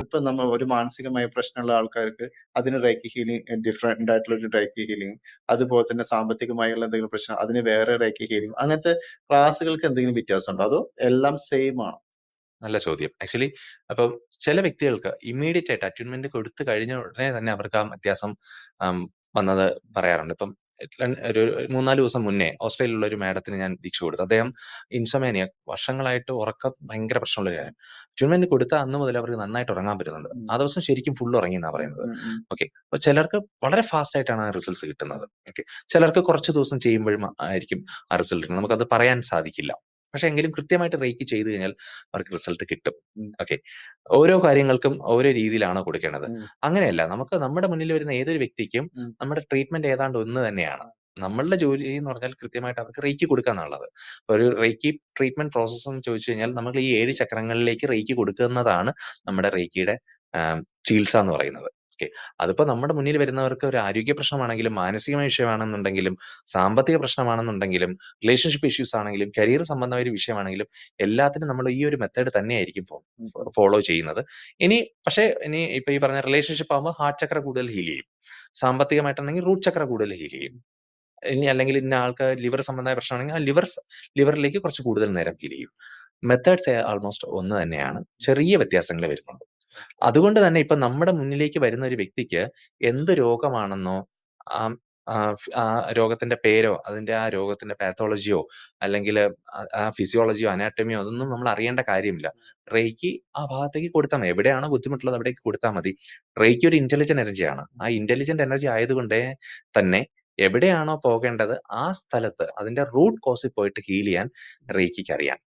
ഇപ്പൊ നമ്മ ഒരു മാനസികമായ പ്രശ്നമുള്ള ആൾക്കാർക്ക് അതിന് റേക്കി ഹീലിംഗ് ഡിഫറെന്റ് ആയിട്ടുള്ള ഒരു റേക്കി ഹീലിംഗ് അതുപോലെ തന്നെ സാമ്പത്തികമായുള്ള എന്തെങ്കിലും പ്രശ്നം അതിന് വേറെ റേക്കി ഹീലിംഗ് അങ്ങനത്തെ ക്ലാസ്സുകൾക്ക് എന്തെങ്കിലും വ്യത്യാസമുണ്ടോ അതോ എല്ലാം സെയിം ആണോ നല്ല ചോദ്യം. ആക്ച്വലി അപ്പം ചില വ്യക്തികൾക്ക് ഇമ്മീഡിയറ്റ് ആയിട്ട് അറ്റ്യൂൺമെന്റ് കൊടുത്തു കഴിഞ്ഞ ഉടനെ തന്നെ അവർക്ക് ആ വ്യത്യാസം വന്നത് പറയാറുണ്ട്. ഇപ്പം ഒരു 3, 4 ദിവസം മുന്നേ ഓസ്ട്രേലിയയിലുള്ള ഒരു മാഡത്തിന് ഞാൻ ദീക്ഷ കൊടുത്തു. അദ്ദേഹം ഇൻസമേനിയ വർഷങ്ങളായിട്ട് ഉറക്കം ഭയങ്കര പ്രശ്നമുള്ള ഒരു കാര്യം. ട്യൂൺമെന്റ് കൊടുത്ത അന്ന് മുതൽ അവർക്ക് നന്നായിട്ട് ഉറങ്ങാൻ പറ്റുന്നുണ്ട്. ആ ദിവസം ശരിക്കും ഫുൾ ഉറങ്ങി എന്നാ പറയുന്നത്. ഓക്കെ. അപ്പൊ ചിലർക്ക് വളരെ ഫാസ്റ്റ് ആയിട്ടാണ് ആ റിസൾട്ട്സ് കിട്ടുന്നത്. ഓക്കെ. ചിലർക്ക് കുറച്ച് ദിവസം ചെയ്യുമ്പോഴും ആയിരിക്കും ആ റിസൾട്ട് നമുക്ക് നമുക്കത് പറയാൻ സാധിക്കില്ല. പക്ഷെ എങ്കിലും കൃത്യമായിട്ട് റേക്ക് ചെയ്ത് കഴിഞ്ഞാൽ അവർക്ക് റിസൾട്ട് കിട്ടും. ഓക്കെ. ഓരോ കാര്യങ്ങൾക്കും ഓരോ രീതിയിലാണ് കൊടുക്കേണ്ടത്. അങ്ങനെയല്ല നമുക്ക് നമ്മുടെ മുന്നിൽ വരുന്ന ഏതൊരു വ്യക്തിക്കും നമ്മുടെ ട്രീറ്റ്മെന്റ് ഏതാണ്ട് ഒന്ന് തന്നെയാണ്. നമ്മളുടെ ജോലി എന്ന് പറഞ്ഞാൽ കൃത്യമായിട്ട് അവർക്ക് റേക്ക് കൊടുക്കുക എന്നുള്ളത്. ഒരു റേക്കി ട്രീറ്റ്മെന്റ് പ്രോസസ്സ് എന്ന് ചോദിച്ചു കഴിഞ്ഞാൽ നമ്മൾ ഈ ഏഴ് ചക്രങ്ങളിലേക്ക് റേക്ക് കൊടുക്കുന്നതാണ് നമ്മുടെ റേക്കിയുടെ ചികിത്സ എന്ന് പറയുന്നത്. ഓക്കെ. അതിപ്പോ നമ്മുടെ മുന്നിൽ വരുന്നവർക്ക് ഒരു ആരോഗ്യ പ്രശ്നമാണെങ്കിലും മാനസികമായ വിഷയമാണെന്നുണ്ടെങ്കിലും സാമ്പത്തിക പ്രശ്നമാണെന്നുണ്ടെങ്കിലും റിലേഷൻഷിപ്പ് ഇഷ്യൂസ് ആണെങ്കിലും കരിയർ സംബന്ധമായ ഒരു വിഷയമാണെങ്കിലും എല്ലാത്തിനും നമ്മൾ ഈ ഒരു മെത്തേഡ് തന്നെയായിരിക്കും ഫോളോ ചെയ്യുന്നത്. ഇനി പക്ഷേ ഇനി ഇപ്പൊ ഈ പറഞ്ഞ റിലേഷൻഷിപ്പ് ആകുമ്പോൾ ഹാർട്ട് ചക്ര കൂടുതൽ ഹീൽ ചെയ്യും. സാമ്പത്തികമായിട്ടുണ്ടെങ്കിൽ റൂട്ട് ചക്ര കൂടുതൽ ഹീൽ ചെയ്യും. ഇനി അല്ലെങ്കിൽ ഇന്ന ആൾക്ക് ലിവർ സംബന്ധമായ പ്രശ്നമാണെങ്കിൽ ആ ലിവർ ലിവറിലേക്ക് കുറച്ച് കൂടുതൽ നേരം ഹീൽ ചെയ്യും. മെത്തേഡ്സ് ആൾമോസ്റ്റ് ഒന്ന് തന്നെയാണ്. ചെറിയ വ്യത്യാസങ്ങൾ വരുന്നുള്ളൂ. അതുകൊണ്ട് തന്നെ ഇപ്പൊ നമ്മുടെ മുന്നിലേക്ക് വരുന്ന ഒരു വ്യക്തിക്ക് എന്ത് രോഗമാണെന്നോ ആ, രോഗത്തിന്റെ പേരോ അതിന്റെ ആ രോഗത്തിന്റെ പാത്തോളജിയോ അല്ലെങ്കിൽ ആ ഫിസിയോളജിയോ അനാറ്റമിയോ അതൊന്നും നമ്മൾ അറിയേണ്ട കാര്യമില്ല. റേക്ക് ആ ഭാഗത്തേക്ക് കൊടുത്താൽ മതി. എവിടെയാണോ ബുദ്ധിമുട്ടുള്ളത് അവിടേക്ക് കൊടുത്താൽ മതി. റേക്ക് ഒരു ഇന്റലിജന്റ് എനർജിയാണ്. ആ ഇന്റലിജന്റ് എനർജി ആയതുകൊണ്ട് തന്നെ എവിടെയാണോ പോകേണ്ടത് ആ സ്ഥലത്ത് അതിന്റെ റൂട്ട് കോസിൽ പോയിട്ട് ഹീൽ ചെയ്യാൻ റേക്കിക്ക് അറിയാം.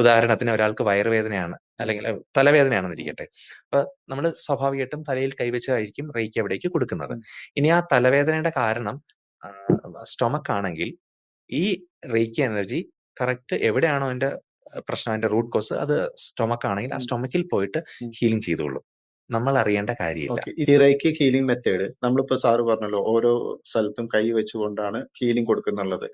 ഉദാഹരണത്തിന് ഒരാൾക്ക് വയറുവേദനയാണ് അല്ലെങ്കിൽ തലവേദനയാണെന്ന് തലവേദനയാണെന്നിരിക്കട്ടെ. അപ്പൊ നമ്മൾ സ്വാഭാവികമായിട്ടും തലയിൽ കൈവച്ചായിരിക്കും റേക്ക് അവിടേക്ക് കൊടുക്കുന്നത്. ഇനി ആ തലവേദനയുടെ കാരണം സ്റ്റൊമക്ക് ആണെങ്കിൽ ഈ റേക്കി എനർജി കറക്റ്റ് എവിടെയാണോ അതിന്റെ പ്രശ്നം അതിന്റെ റൂട്ട് കോസ് അത് സ്റ്റൊമക്ക് ആണെങ്കിൽ ആ. സ്റ്റൊമക്കിൽ പോയിട്ട്. ഹീലിംഗ് ചെയ്തോളും. നമ്മൾ അറിയേണ്ട കാര്യമില്ല. ഓക്കെ. ഈ റൈക്കി ഹീലിംഗ് മെത്തേഡ് നമ്മളിപ്പോ സാറ് പറഞ്ഞല്ലോ ഓരോ സ്ഥലത്തും കൈ വെച്ചുകൊണ്ടാണ് ഹീലിംഗ് കൊടുക്കുന്നുള്ളത്.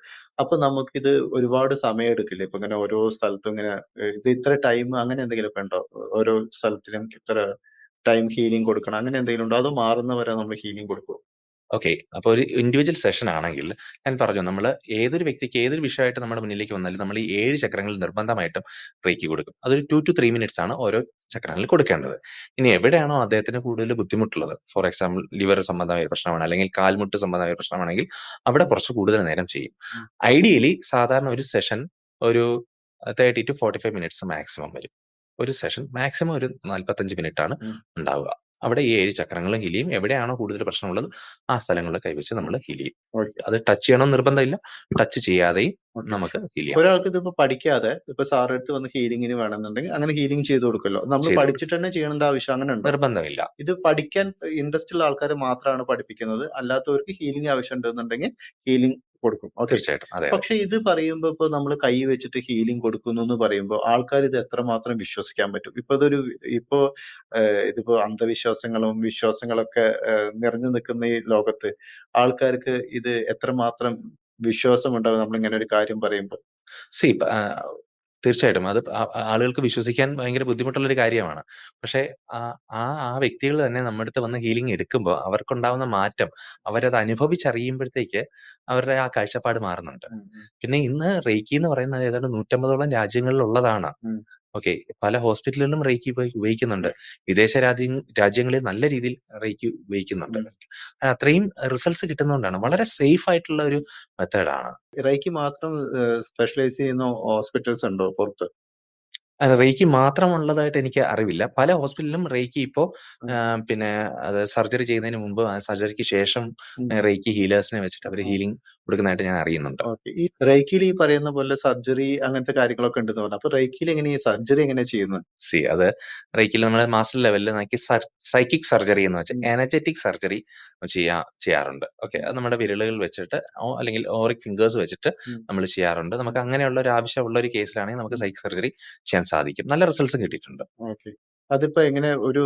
അപ്പൊ നമുക്കിത് ഒരുപാട് സമയം എടുക്കില്ല ഇപ്പൊ ഇങ്ങനെ ഓരോ സ്ഥലത്തും ഇങ്ങനെ ഇത് ഇത്ര ടൈം അങ്ങനെ എന്തെങ്കിലും ഉണ്ടോ? ഓരോ സ്ഥലത്തിനും ഇത്ര ടൈം ഹീലിംഗ് കൊടുക്കണം അങ്ങനെ എന്തെങ്കിലും ഉണ്ടോ? അതോ മാറുന്നവരെ നമ്മൾ ഹീലിംഗ് കൊടുക്കുവോ? ഓക്കെ. അപ്പൊ ഒരു ഇൻഡിവിജ്വൽ സെഷൻ ആണെങ്കിൽ ഞാൻ പറഞ്ഞു നമ്മൾ ഏതൊരു വ്യക്തിക്ക് ഏതൊരു വിഷയമായിട്ട് നമ്മുടെ മുന്നിലേക്ക് വന്നാലും നമ്മൾ ഈ ഏഴ് ചക്രങ്ങൾ നിർബന്ധമായിട്ടും റേക്കി കൊടുക്കും. അതൊരു 2-3 മിനിറ്റ്സ് ആണ് ഓരോ ചക്രങ്ങളിൽ കൊടുക്കേണ്ടത്. ഇനി എവിടെയാണോ അദ്ദേഹത്തിന് കൂടുതൽ ബുദ്ധിമുട്ടുള്ളത് ഫോർ എക്സാമ്പിൾ ലിവർ സംബന്ധമായ ഒരു പ്രശ്നമാണ് അല്ലെങ്കിൽ കാൽമുട്ട് സംബന്ധമായ ഒരു പ്രശ്നമാണെങ്കിൽ അവിടെ കുറച്ച് കൂടുതൽ നേരം ചെയ്യും. ഐഡിയലി സാധാരണ ഒരു സെഷൻ ഒരു 30-45 മിനിറ്റ്സ് മാക്സിമം വരും. ഒരു സെഷൻ മാക്സിമം ഒരു 45 മിനിറ്റ് ആണ് ഉണ്ടാവുക. അവിടെ ഈ ഏഴ് ചക്രങ്ങളും ഹിലിയും എവിടെയാണോ കൂടുതൽ പ്രശ്നമുള്ളത് ആ സ്ഥലങ്ങളിൽ കൈവച്ച് നമ്മൾ ഹിലിയും. അത് ടച്ച് ചെയ്യണമെന്ന് നിർബന്ധമില്ല. ടച്ച് ചെയ്യാതെയും നമുക്ക്. ഒരാൾക്ക് ഇതിപ്പോ പഠിക്കാതെ ഇപ്പൊ സാറിന്റെ അടുത്ത് വന്ന് ഹീലിംഗിന് വേണമെന്നുണ്ടെങ്കിൽ അങ്ങനെ ഹീലിംഗ് ചെയ്ത് കൊടുക്കല്ലോ നമ്മൾ പഠിച്ചിട്ട് തന്നെ ചെയ്യേണ്ട ആവശ്യം അങ്ങനെ ഉണ്ട് നിർബന്ധമില്ല. ഇത് പഠിക്കാൻ ഇൻട്രസ്റ്റ് ഉള്ള ആൾക്കാർ മാത്രമാണ് പഠിപ്പിക്കുന്നത്. അല്ലാത്തവർക്ക് ഹീലിംഗ് ആവശ്യം ഉണ്ടെന്നുണ്ടെങ്കിൽ ഹീലിംഗ് കൊടുക്കും. ഓക്കെ. തീർച്ചയായിട്ടും. അതെ, അതെ. പക്ഷെ ഇത് പറയുമ്പോ ഇപ്പൊ നമ്മൾ കൈ വെച്ചിട്ട് ഹീലിംഗ് കൊടുക്കുന്നു എന്ന് പറയുമ്പോ ആൾക്കാർ ഇത് എത്രമാത്രം വിശ്വസിക്കാൻ പറ്റും? ഇപ്പൊ ഇതൊരു ഇപ്പോ ഇതിപ്പോ അന്ധവിശ്വാസങ്ങളും വിശ്വാസങ്ങളൊക്കെ നിറഞ്ഞു നിൽക്കുന്ന ഈ ലോകത്ത് ആൾക്കാർക്ക് ഇത് എത്രമാത്രം വിശ്വാസമുണ്ടാവും നമ്മളിങ്ങനെ ഒരു കാര്യം പറയുമ്പോൾ സീ തീർച്ചയായിട്ടും അത് ആ ആളുകൾക്ക് വിശ്വസിക്കാൻ ഭയങ്കര ബുദ്ധിമുട്ടുള്ള ഒരു കാര്യമാണ്. പക്ഷേ ആ ആ ആ വ്യക്തികൾ തന്നെ നമ്മുടെ അടുത്ത് വന്ന് ഹീലിംഗ് എടുക്കുമ്പോ അവർക്കുണ്ടാവുന്ന മാറ്റം അവരത് അനുഭവിച്ചറിയുമ്പോഴത്തേക്ക് അവരുടെ ആ കാഴ്ചപ്പാട് മാറുന്നുണ്ട്. ഉം, ഉം. പിന്നെ ഇന്ന് റേക്കി എന്ന് പറയുന്നത് ഏതാണ്ട് 150ഓളം രാജ്യങ്ങളിലുള്ളതാണ്. ഉം. ഓക്കെ. പല ഹോസ്പിറ്റലുകളിലും റേക്കി ഉപ ഉപയോഗിക്കുന്നുണ്ട്. വിദേശ രാജ്യ രാജ്യങ്ങളിൽ നല്ല രീതിയിൽ റേക്കി ഉപയോഗിക്കുന്നുണ്ട്. അത്രയും റിസൾട്ട്സ് കിട്ടുന്നതുകൊണ്ടാണ്. വളരെ സേഫ് ആയിട്ടുള്ള ഒരു മെത്തേഡാണ്. റേക്കി മാത്രം ഏഹ്, സ്പെഷ്യലൈസ് ചെയ്യുന്ന ഹോസ്പിറ്റൽസ് ഉണ്ടോ പുറത്ത്? അല്ല റേക്കി മാത്രമുള്ളതായിട്ട് എനിക്ക് അറിവില്ല. പല ഹോസ്പിറ്റലിലും റേക്കി ഇപ്പോ. ആഹ്, പിന്നെ അത് സർജറി ചെയ്യുന്നതിന് മുമ്പ് ആ സർജറിക്ക് ശേഷം ഉം. റേക്കി ഹീലേഴ്സിനെ വെച്ചിട്ട് അവർ ഹീലിംഗ് കൊടുക്കുന്നതായിട്ട് ഞാൻ അറിയുന്നുണ്ട്. ഓക്കെ. ഈ റേക്കിയിൽ ഈ പറയുന്ന പോലെ സർജറി അങ്ങനത്തെ കാര്യങ്ങളൊക്കെ ഉണ്ടെന്ന് പറഞ്ഞു. അപ്പൊ റേക്കിയിൽ എങ്ങനെയാ ഈ സർജറി എങ്ങനെയാ ചെയ്യുന്നത്? സി അത് റേക്കിയിൽ നമ്മൾ മാസ്റ്റർ ലെവലിൽ നോക്കി സർ സൈക്കിക് സർജറി എന്ന് വെച്ചാൽ ഉം. എനർജറ്റിക് സർജറി ചെയ്യാ ചെയ്യാറുണ്ട്. ഓക്കെ. അത് നമ്മുടെ വിരലുകൾ വെച്ചിട്ട് ഓ അല്ലെങ്കിൽ ഓറിക് ഫിംഗേഴ്സ് വെച്ചിട്ട് ഉം. നമ്മൾ ചെയ്യാറുണ്ട്. നമുക്ക് അങ്ങനെയുള്ള ഒരു ആവശ്യമുള്ള ഒരു കേസിലാണെങ്കിൽ നമുക്ക്. സൈക്കിക് സർജറി ചെയ്യാൻ സാധിക്കും. നല്ല റിസൾട്ട്സും കിട്ടിയിട്ടുണ്ട്. അതിപ്പോ എങ്ങനെ ഒരു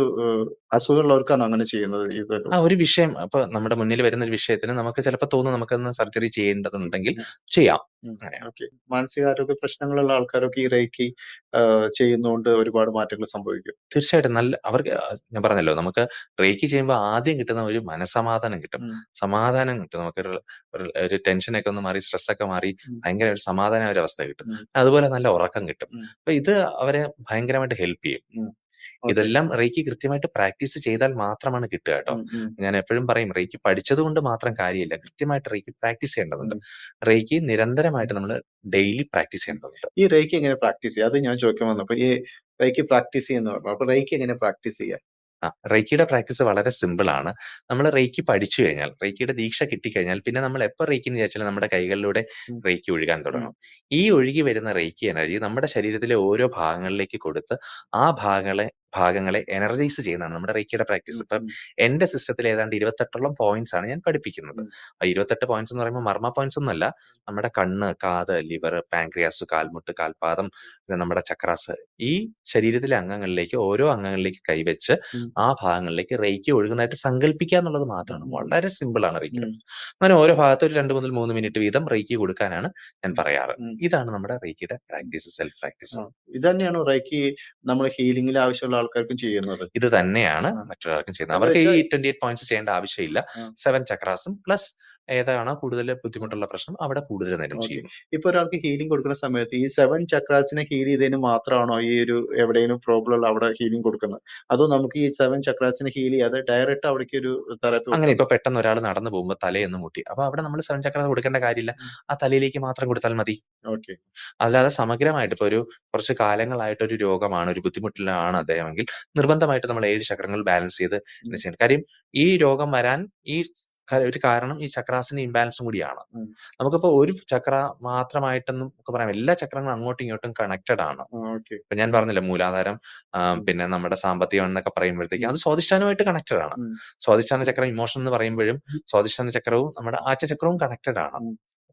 അസുഖമുള്ളവർക്കാണോ അങ്ങനെ ചെയ്യുന്നത് ഈ ഒരു ആ ഒരു വിഷയം അപ്പൊ നമ്മുടെ മുന്നിൽ വരുന്ന ഒരു വിഷയത്തിന് നമുക്ക് ചിലപ്പോൾ തോന്നുന്നു നമുക്കൊന്ന് സർജറി ചെയ്യേണ്ടതുണ്ടെങ്കിൽ ചെയ്യാം. ഉം. അങ്ങനെയാണ്. ഓക്കെ. മാനസികാരോഗ്യ പ്രശ്നങ്ങളുള്ള ആൾക്കാരൊക്കെ ഈ റേക്കി ആഹ്, ചെയ്യുന്നോണ്ട് ഒരുപാട് മാറ്റങ്ങൾ സംഭവിക്കും. തീർച്ചയായിട്ടും നല്ല അവർക്ക് ഞാൻ പറഞ്ഞല്ലോ നമുക്ക് റേക്കി ചെയ്യുമ്പോൾ ആദ്യം കിട്ടുന്ന ഒരു മനസമാധാനം കിട്ടും. ഉം. സമാധാനം കിട്ടും. നമുക്കൊരു ഒരു ഒരു ടെൻഷനൊക്കെ ഒന്ന് മാറി സ്ട്രെസ് ഒക്കെ മാറി ഉം. ഭയങ്കര ഒരു സമാധാന ഒരു അവസ്ഥ കിട്ടും. ഉം. അതുപോലെ നല്ല ഉറക്കം കിട്ടും. ഉം. അപ്പൊ ഇത് അവരെ ഭയങ്കരമായിട്ട് ഹെൽപ്പ് ചെയ്യും. ഉം. ഇതെല്ലാം റേക്കി കൃത്യമായിട്ട് പ്രാക്ടീസ് ചെയ്താൽ മാത്രമാണ് കിട്ടുക കേട്ടോ. ഞാൻ എപ്പോഴും പറയും റേക്കി പഠിച്ചതുകൊണ്ട് മാത്രം കാര്യമില്ല. കൃത്യമായിട്ട് റേക്കി പ്രാക്ടീസ് ചെയ്യേണ്ടതുണ്ട്. റേക്ക് നിരന്തരമായിട്ട് നമ്മൾ ഡെയിലി പ്രാക്ടീസ് ചെയ്യേണ്ടതുണ്ട്. ഈ റേക്കി എങ്ങനെ പ്രാക്ടീസ് ചെയ്യുക? അത് ഞാൻ ചോദിക്കാൻ വന്നപ്പോൾ ഈ റേക്കി പ്രാക്ടീസ് ചെയ്യുന്ന പറഞ്ഞു. അപ്പൊ റേക്കി എങ്ങനെ പ്രാക്ടീസ് ചെയ്യുക? റേക്കിയുടെ പ്രാക്ടീസ് വളരെ സിമ്പിൾ ആണ്. നമ്മൾ റേക്കി പഠിച്ചു കഴിഞ്ഞാൽ റേക്കിയുടെ ദീക്ഷ കിട്ടിക്കഴിഞ്ഞാൽ പിന്നെ നമ്മൾ എപ്പോൾ റേക്കി എന്ന് വിചാരിച്ചാലും നമ്മുടെ കൈകളിലൂടെ. റേക്കി ഒഴുകാൻ. തുടങ്ങും. ഈ ഒഴുകി വരുന്ന റേക്കി എനർജി നമ്മുടെ ശരീരത്തിലെ ഓരോ ഭാഗങ്ങളിലേക്ക് കൊടുത്ത് ആ ഭാഗങ്ങളെ ഭാഗങ്ങളെ എനർജൈസ് ചെയ്യുന്നതാണ് നമ്മുടെ റേക്കിയുടെ പ്രാക്ടീസ്. ഇപ്പം. എന്റെ സിസ്റ്റത്തിൽ ഏതാണ്ട് 28ഓളം പോയിന്റ്സ് ആണ് ഞാൻ പഠിപ്പിക്കുന്നത്. ആ 28 പോയിന്റ്സ് എന്ന് പറയുമ്പോൾ മർമ്മ പോയിന്റ്സ് ഒന്നുമല്ല. നമ്മുടെ കണ്ണ്, കാത്, ലിവർ, പാൻക്രിയാസ്, കാൽമുട്ട്, കാൽപാദം, പിന്നെ നമ്മുടെ ചക്രാസ് ഈ ശരീരത്തിലെ അംഗങ്ങളിലേക്ക് ഓരോ അംഗങ്ങളിലേക്ക് കൈവച്ച്. ആ ഭാഗങ്ങളിലേക്ക് റേക്കി ഒഴുകുന്നതായിട്ട് സങ്കല്പിക്കുക എന്നുള്ളത് മാത്രമാണ്. വളരെ സിമ്പിൾ ആണ് റേക്കി. അങ്ങനെ ഓരോ ഭാഗത്ത് ഒരു 2 മുതൽ മൂന്ന് മിനിറ്റ് വീതം റേക്കി കൊടുക്കാനാണ് ഞാൻ പറയാറ്. ഇതാണ് നമ്മുടെ റേക്കിയുടെ പ്രാക്ടീസ് സെൽഫ് പ്രാക്ടീസ്. ഇത് തന്നെയാണ് റേക്കി നമ്മൾ ഹീലിംഗിൽ ആവശ്യമുള്ള ആൾക്കാർക്കും ചെയ്യുന്നത്? ഇത് തന്നെയാണ്. മറ്റൊരാൾക്കും ചെയ്യുന്നത്. അവർക്ക് ഈ ട്വന്റി എയ്റ്റ് പോയിന്റ്സ് ചെയ്യേണ്ട ആവശ്യമില്ല. സെവൻ 7 ചക്രാസും പ്ലസ് ഏതാണോ കൂടുതൽ ബുദ്ധിമുട്ടുള്ള പ്രശ്നം അവിടെ കൂടുതൽ നേരം ചെയ്യും. ഇപ്പൊ ഒരാൾക്ക് ഹീലിംഗ് കൊടുക്കുന്ന സമയത്ത് ഈ സെവൻ ചക്രാസിനെ ഹീൽ ചെയ്തതിന് മാത്രമാണോ ഈ ഒരു എവിടെയെങ്കിലും പ്രോബ്ലം ഉള്ള അവിടെ ഹീലിംഗ് കൊടുക്കുന്നത്? അതോ നമുക്ക് ഈ സെവൻ ചക്രാസിനെ ഹീൽ ചെയ്യാതെ ഡയറക്റ്റ് അവിടേക്ക് ഒരു തെറാപ്പി അങ്ങനെ? ഇപ്പൊ പെട്ടെന്ന് ഒരാൾ നടന്നു പോകുമ്പോൾ തലയെന്ന് മുട്ടി. അപ്പൊ അവിടെ നമ്മൾ സെവൻ ചക്രാസ് കൊടുക്കേണ്ട കാര്യമില്ല. ആ തലയിലേക്ക് മാത്രം കൊടുത്താൽ മതി. ഓക്കെ. അല്ലാതെ സമഗ്രമായിട്ട് ഇപ്പൊ ഒരു കുറച്ച് കാലങ്ങളായിട്ട് ഒരു രോഗമാണ്, ഒരു ബുദ്ധിമുട്ടിലാണ് അദ്ദേഹമെങ്കിൽ നിർബന്ധമായിട്ട് നമ്മൾ ഏഴ് ചക്രങ്ങൾ ബാലൻസ് ചെയ്ത്. ചെയ്യണം. കാര്യം ഈ രോഗം വരാൻ ഈ ഒരു കാരണം ഈ ചക്രാസിന്റെ ഇംബാലൻസും കൂടിയാണ്. നമുക്കിപ്പോ ഒരു ചക്ര മാത്രമായിട്ടൊന്നും ഒക്കെ പറയാം. എല്ലാ ചക്രങ്ങളും അങ്ങോട്ടും ഇങ്ങോട്ടും കണക്റ്റഡ് ആണ്. ഇപ്പൊ ഞാൻ പറഞ്ഞില്ല മൂലാധാരം പിന്നെ നമ്മുടെ സാമ്പത്തികം എന്നൊക്കെ പറയുമ്പോഴത്തേക്കും അത് സ്വാധിഷ്ഠാനമായിട്ട് കണക്റ്റഡ് ആണ്. സ്വാധിഷ്ഠാന ചക്രം ഇമോഷൻ എന്ന് പറയുമ്പോഴും സ്വാധിഷ്ഠാന ചക്രവും നമ്മുടെ ആജ്ഞചക്രവും കണക്റ്റഡ് ആണ്.